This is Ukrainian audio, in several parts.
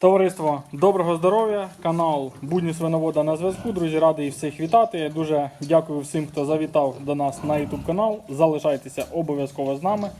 Товариство, доброго здоров'я! Канал Будні свиновода на зв'язку. Друзі, радий всіх вітати. Дуже дякую всім, хто завітав до нас на YouTube канал. Залишайтеся обов'язково з нами.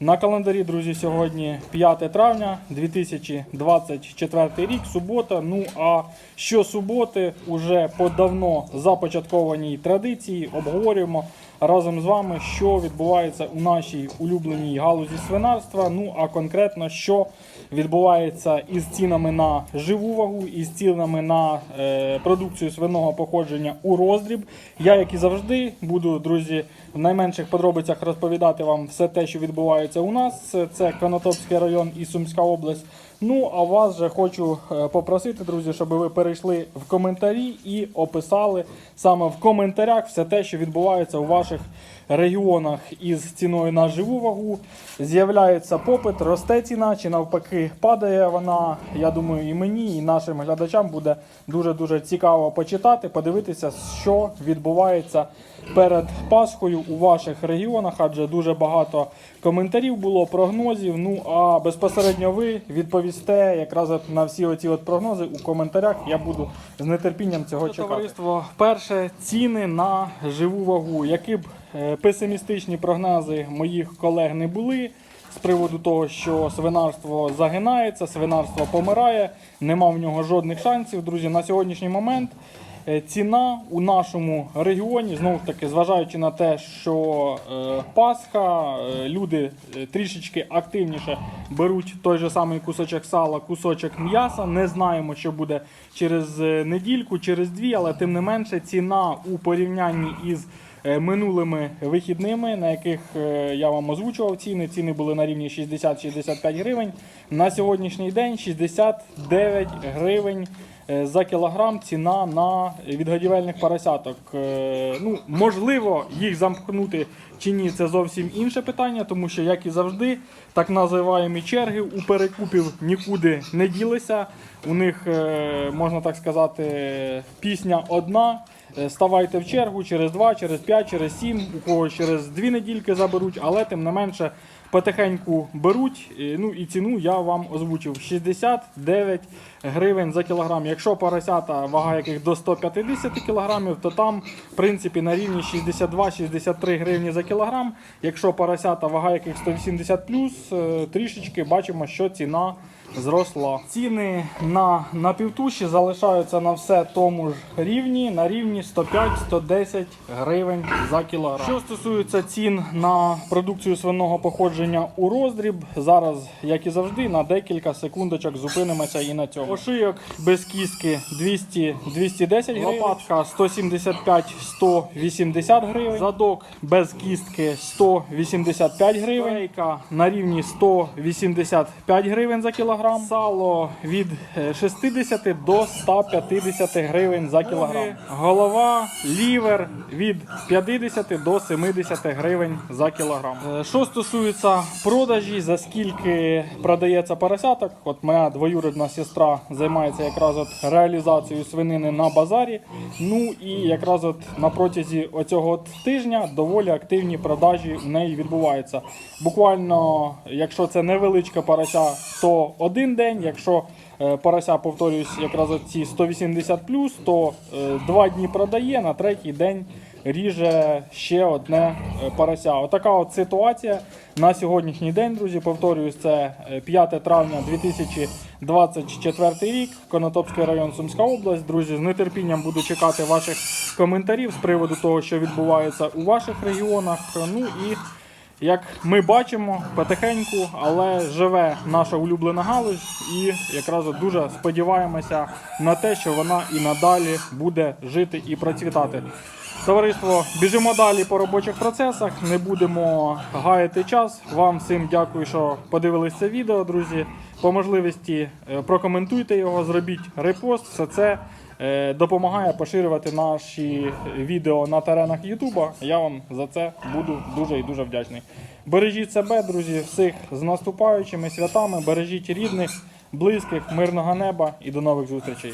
На календарі, друзі, сьогодні 5 травня 2024 рік, субота. Ну а щосуботи уже по давно започаткованій традиції обговорюємо разом з вами, що відбувається у нашій улюбленій галузі свинарства. Ну а конкретно, що відбувається із цінами на живу вагу, із цінами на е, продукцію свиного походження у роздріб. Я, як і завжди, буду, друзі, в найменших подробицях розповідати вам все те, що відбувається у нас. Це Конотопський район і Сумська область. Ну, а вас же хочу е, попросити, друзі, щоб ви перейшли в коментарі і описали саме в коментарях все те, що відбувається у ваших регіонах із ціною на живу вагу. З'являється попит, росте ціна, чи навпаки падає вона. Я думаю, і мені, і нашим глядачам буде дуже-дуже цікаво почитати, подивитися, що відбувається перед Пасхою у ваших регіонах, адже дуже багато коментарів було, прогнозів. Ну а безпосередньо ви відповісте якраз от на всі оці от прогнози у коментарях. Я буду з нетерпінням цього чекати. Товариство, перше ціни на живу вагу. Які б песимістичні прогнози моїх колег не були. З приводу того, що свинарство загинається, свинарство помирає, нема в нього жодних шансів. Друзі, на сьогоднішній момент е, ціна у нашому регіоні, знову ж таки, зважаючи на те, що е, Пасха, е, люди е, трішечки активніше беруть той же самий кусочок сала, кусочок м'яса. Не знаємо, що буде через е, недільку, через дві, але тим не менше ціна у порівнянні із е, минулими вихідними, на яких е, я вам озвучував ціни. Ціни були на рівні 60-65 гривень. На сьогоднішній день 69 гривень. е, За кілограм ціна на відгодівельних поросяток. Е, Ну, можливо, їх замкнути чи ні, це зовсім інше питання, тому що, як і завжди, так називаємо черги у перекупів нікуди не ділися. У них, е, можна так сказати, пісня одна. Е, Ставайте в чергу через 2, через 5, через 7, у когось через 2 недільки заберуть, але тим не менше потихеньку беруть. Ну і ціну я вам озвучив 69 гривень за кілограм. Якщо поросята, вага яких до 150 кілограмів, то там в принципі на рівні 62-63 гривні за кілограм. Якщо поросята, вага яких 180 плюс, е, трішечки бачимо, що ціна зросла. Ціни на напівтуші залишаються на все тому ж рівні, на рівні 105-110 гривень за кілограм. Що стосується цін на продукцію свиного походження у роздріб, зараз, як і завжди, на декілька секундочок зупинимося і на цьому. Ошийок без кістки 200-210 гривень, лопатка 175-180 гривень, задок без кістки 185 гривень, рейка на рівні 185 гривень за кілограм, сало від е, 60 до 150 гривень за кілограм, голова, лівер від 50 до 70 гривень за кілограм. Е, Що стосується продажі, за скільки продається поросяток, от моя двоюрідна сестра займається якраз от реалізацією свинини на базарі. Ну і якраз от на протязі оцього от тижня доволі активні продажі у неї відбуваються. Буквально, якщо це невеличка порося, то один день. Якщо е, порося, повторюсь, якраз от ці 180 то е, два дні продає, на третій день ріже ще одне е, порося. Отака от ситуація на сьогоднішній день, друзі. Повторююсь, це е, 5 травня 2024 рік, Конотопський район, Сумська область. Друзі, з нетерпінням буду чекати ваших коментарів з приводу того, що відбувається у ваших регіонах. Ну і як ми бачимо, потихеньку, але живе наша улюблена галузь, і якраз дуже сподіваємося на те, що вона і надалі буде жити і процвітати. Товариство, біжимо далі по робочих процесах. Не будемо гаяти час. Вам всім дякую, що подивились це відео, друзі. По можливості е, прокоментуйте його, зробіть репост. Все це допомагає поширювати наші відео на теренах Ютуба. Я вам за це буду дуже і дуже вдячний. Бережіть себе, друзі, всіх з наступаючими святами. Бережіть рідних, близьких, мирного неба і до нових зустрічей.